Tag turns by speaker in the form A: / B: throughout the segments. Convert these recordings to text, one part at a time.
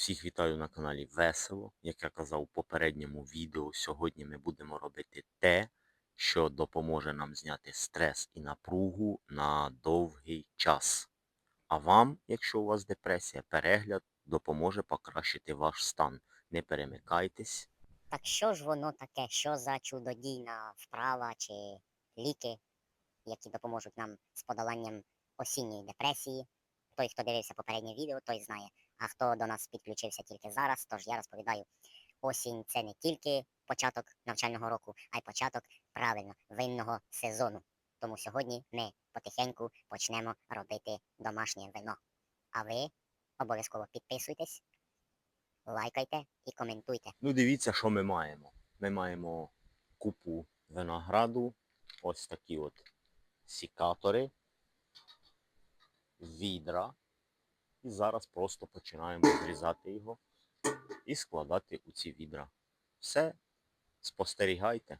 A: Всіх вітаю на каналі Весело. Як я казав у попередньому відео, сьогодні ми будемо робити те, що допоможе нам зняти стрес і напругу на довгий час. А вам, якщо у вас депресія, перегляд допоможе покращити ваш стан. Не перемикайтесь.
B: Так що ж воно таке? Що за чудодійна вправа чи ліки, які допоможуть нам з подоланням осінньої депресії? Той, хто дивився попереднє відео, той знає. А хто до нас підключився тільки зараз, тож я розповідаю, осінь це не тільки початок навчального року, а й початок правильно винного сезону. Тому сьогодні ми потихеньку почнемо робити домашнє вино. А ви обов'язково підписуйтесь, лайкайте і коментуйте.
A: Ну, дивіться, що ми маємо. Ми маємо купу винограду, ось такі от сікатори, відра. І зараз просто починаємо зрізати його і складати у ці відра. Все, спостерігайте.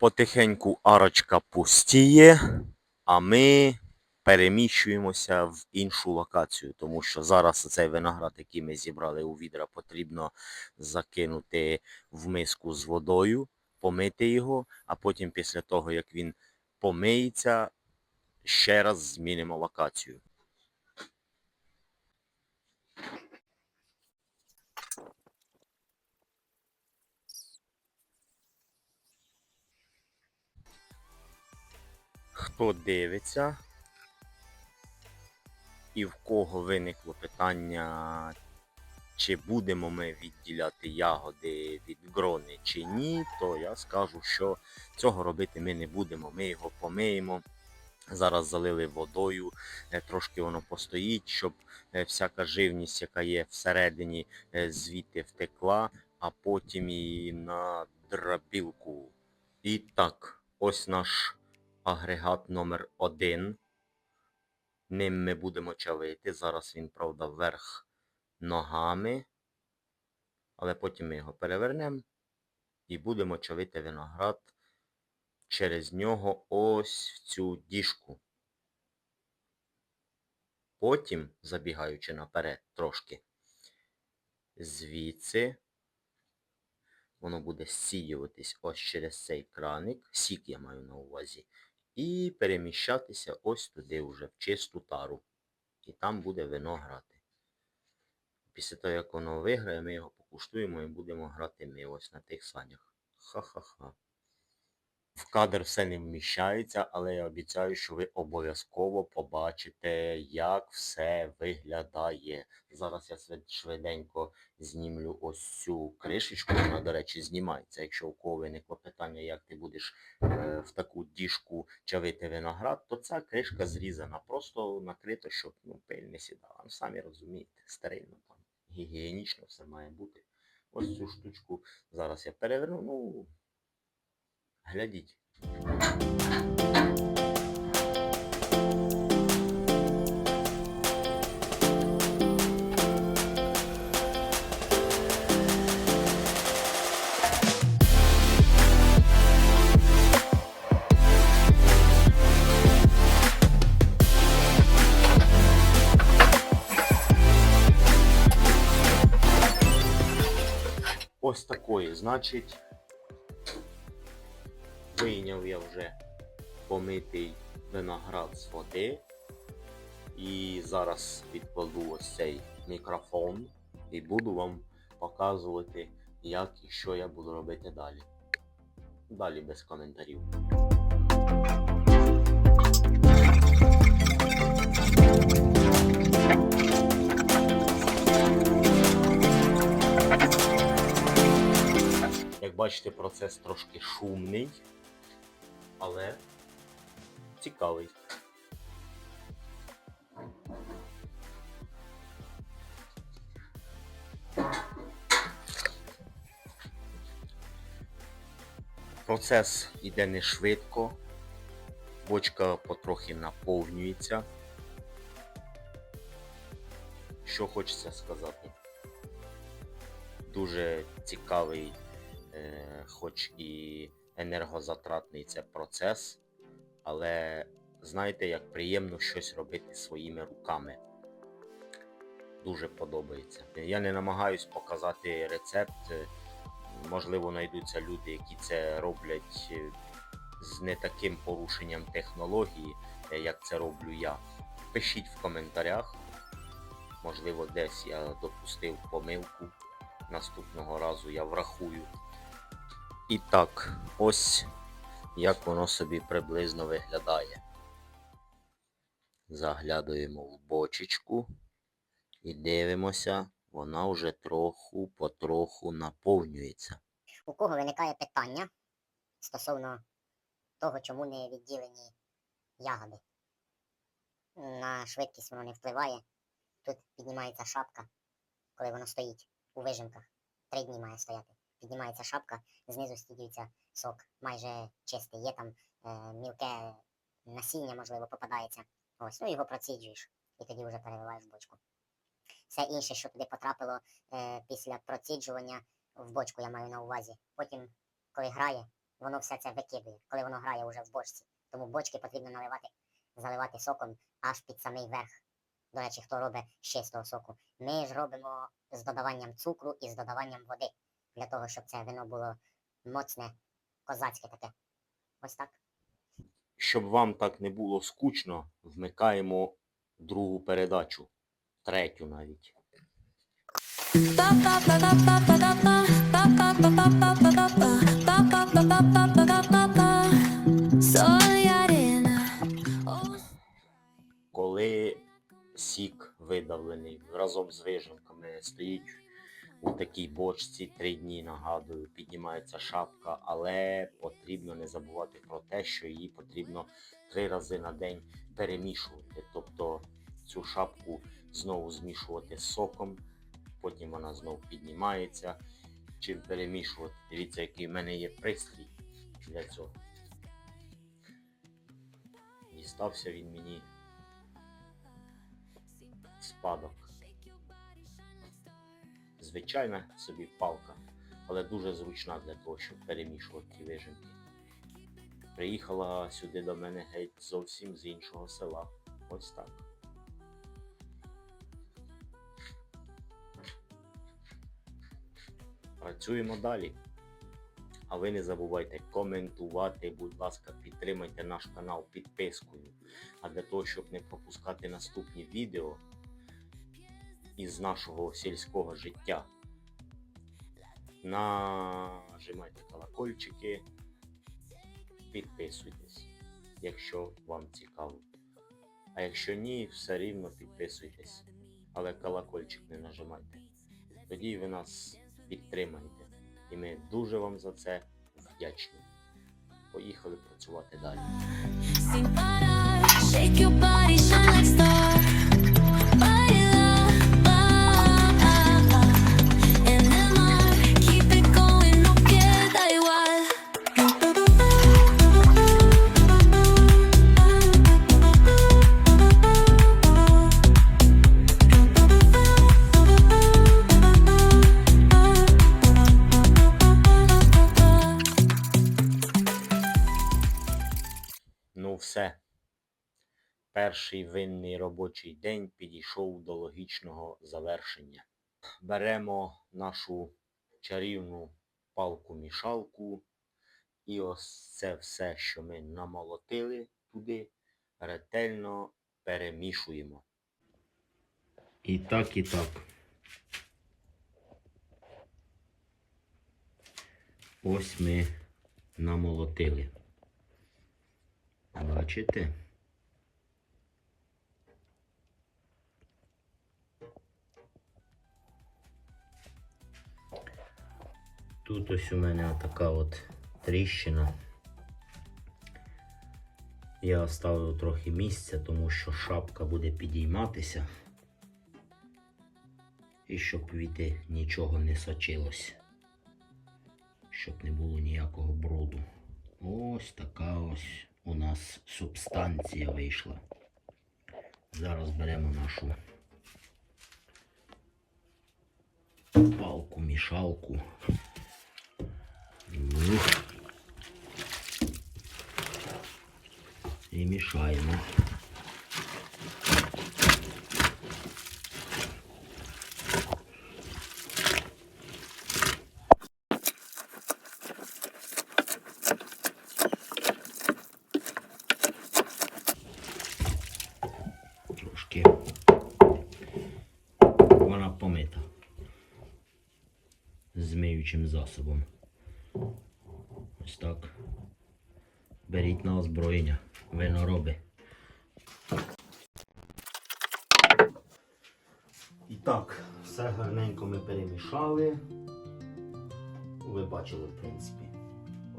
A: Потихеньку арочка пустіє, а ми переміщуємося в іншу локацію, тому що зараз цей виноград, який ми зібрали у відра, потрібно закинути в миску з водою, помити його, а потім після того, як він помиється, ще раз змінимо локацію. Хто дивиться і в кого виникло питання, чи будемо ми відділяти ягоди від грони чи ні, то я скажу, що цього робити ми не будемо. Ми його помиємо. Зараз залили водою, е, трошки воно постоїть, щоб е, всяка живність, яка є всередині, е, звідти втекла, а потім і на драбілку. І так, ось наш агрегат номер 1 Ним ми будемо чавити. Зараз він, правда, вверх ногами. Але потім ми його перевернемо і будемо чавити виноград через нього ось в цю діжку. Потім, забігаючи наперед трошки, звідси воно буде зсіюватись ось через цей краник, сік я маю на увазі, і переміщатися ось туди вже, в чисту тару. І там буде вино грати. Після того, як воно виграє, ми його покуштуємо і будемо грати ми ось на тих санях. Ха-ха-ха. В кадр все не вміщається, але я обіцяю, що ви обов'язково побачите, як все виглядає. Зараз я швиденько знімлю ось цю кришечку. Вона, до речі, знімається. Якщо у кого виникло питання, як ти будеш е, в таку діжку чавити виноград, то ця кришка зрізана. Просто накрито, щоб ну, пиль не сідала. Ну, самі розумієте, стерильно там. Гігієнічно все має бути. Ось цю штучку зараз я переверну. Ну, глядіть. Ось такої, значить, вийняв я вже помитий виноград з води. І зараз відкладу ось цей мікрофон і буду вам показувати, як і що я буду робити далі. Далі без коментарів. Як бачите, процес трошки шумний, але цікавий. Процес іде не швидко, бочка потрохи наповнюється. Що хочеться сказати? Дуже цікавий, е, хоч і енергозатратний це процес, але знаєте, як приємно щось робити своїми руками. Дуже подобається. Я не намагаюсь показати рецепт. Можливо, знайдуться люди, які це роблять е, з не таким порушенням технології, е, як це роблю я. Пишіть в коментарях. Можливо, десь я допустив помилку. Наступного разу я врахую. І так, ось як воно собі приблизно виглядає. Заглядуємо в бочечку і дивимося, вона вже троху потроху наповнюється.
B: У кого виникає питання стосовно того, чому не відділені ягоди? На швидкість воно не впливає. Тут піднімається шапка, коли воно стоїть у вижимках. Три дні має стояти. Піднімається шапка, знизу стідюється сок, майже чистий. Є там е, мілке насіння, можливо, попадається. Ось, ну його проціджуєш і тоді вже переливаєш в бочку. Все інше, що туди потрапило е, після проціджування в бочку, я маю на увазі. Потім, коли грає, воно все це викидує, коли воно грає вже в бочці. Тому бочки потрібно наливати, заливати соком аж під самий верх. До речі, хто робить з чистого соку. Ми ж робимо з додаванням цукру і з додаванням води, для того, щоб це вино було моцне, козацьке таке. Ось так.
A: Щоб вам так не було скучно, вмикаємо другу передачу, третю навіть. Коли сік видавлений разом з вижимками стоїть у такій бочці три дні, нагадую, піднімається шапка, але потрібно не забувати про те, що її потрібно три рази на день перемішувати. Тобто цю шапку знову змішувати з соком, потім вона знову піднімається. Чим перемішувати? Дивіться, який в мене є пристрій для цього. Дістався він мені спадок. Звичайна собі палка, але дуже зручна для того, щоб перемішувати ті. Приїхала сюди до мене геть зовсім з іншого села. Ось так. Працюємо далі. А ви не забувайте коментувати, будь ласка, підтримайте наш канал підпискою. А для того, щоб не пропускати наступні відео із нашого сільського життя, нажимайте колокольчики, підписуйтесь, якщо вам цікаво. А якщо ні, все рівно підписуйтесь, але колокольчик не нажимайте. Тоді ви нас підтримаєте. І ми дуже вам за це вдячні. Поїхали працювати далі. Перший винний робочий день підійшов до логічного завершення. Беремо нашу чарівну палку-мішалку і ось це все, що ми намолотили туди, ретельно перемішуємо. І так, і так. Ось ми намолотили. Бачите? Тут ось у мене така от тріщина. Я оставив трохи місця, тому що шапка буде підійматися. І щоб віти нічого не сочилось. Щоб не було ніякого бруду. Ось така ось у нас субстанція вийшла. Зараз беремо нашу палку, мішалку. Ну. І мішаємо. Трошки вона помита з миючим засобом. Ось так. Беріть на озброєння, винороби. І так, все гарненько ми перемішали. Ви бачили, в принципі,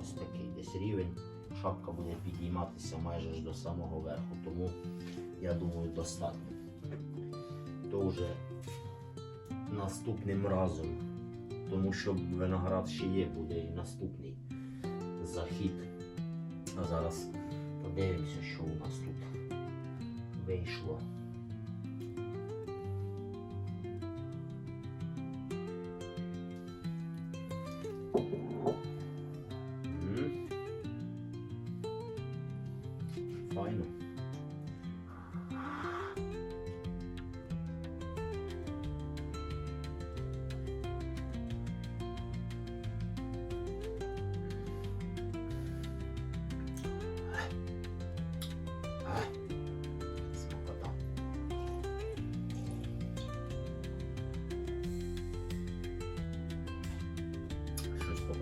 A: ось такий десь рівень. Шапка буде підійматися майже ж до самого верху, тому я думаю достатньо. То вже наступним разом, тому що виноград ще є, буде і наступний захід. А зараз подивимося, що у нас тут вийшло. Файно.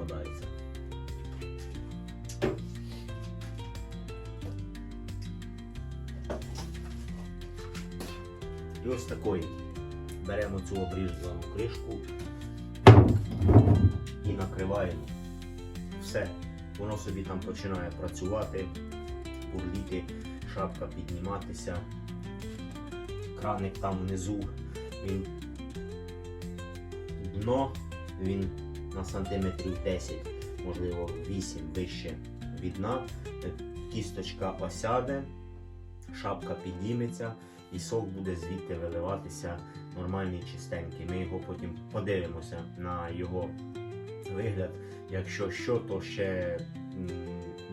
A: Щось. І ось такої. Беремо цю обрізану кришку і накриваємо. Все. Воно собі там починає працювати, бурліти, шапка підніматися. Краник там внизу, він дно, він на сантиметрів 10, можливо 8 вище від дна. Кісточка осяде, шапка підніметься і сок буде звідти виливатися нормальний, чистенький. Ми його потім подивимося на його вигляд. Якщо що, то ще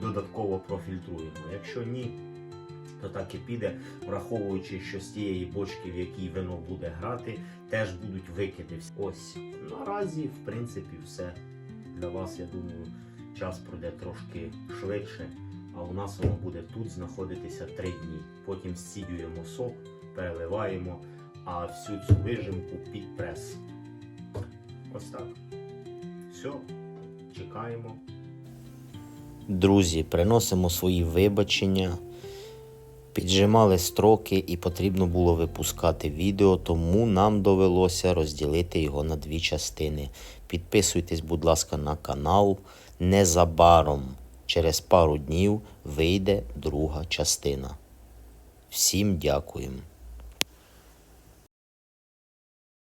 A: додатково профільтруємо. Якщо ні, то так і піде, враховуючи, що з тієї бочки, в якій вино буде грати, теж будуть викиди. Ось наразі, в принципі, все. Для вас, я думаю, час пройде трошки швидше, а у нас воно буде тут знаходитися 3 дні. Потім зцідюємо сок, переливаємо, а всю цю вижимку під прес. Ось так. Все, чекаємо. Друзі, приносимо свої вибачення. Піджимали строки і потрібно було випускати відео, тому нам довелося розділити його на дві частини. Підписуйтесь, будь ласка, на канал. Незабаром, через пару днів, вийде друга частина. Всім дякуємо.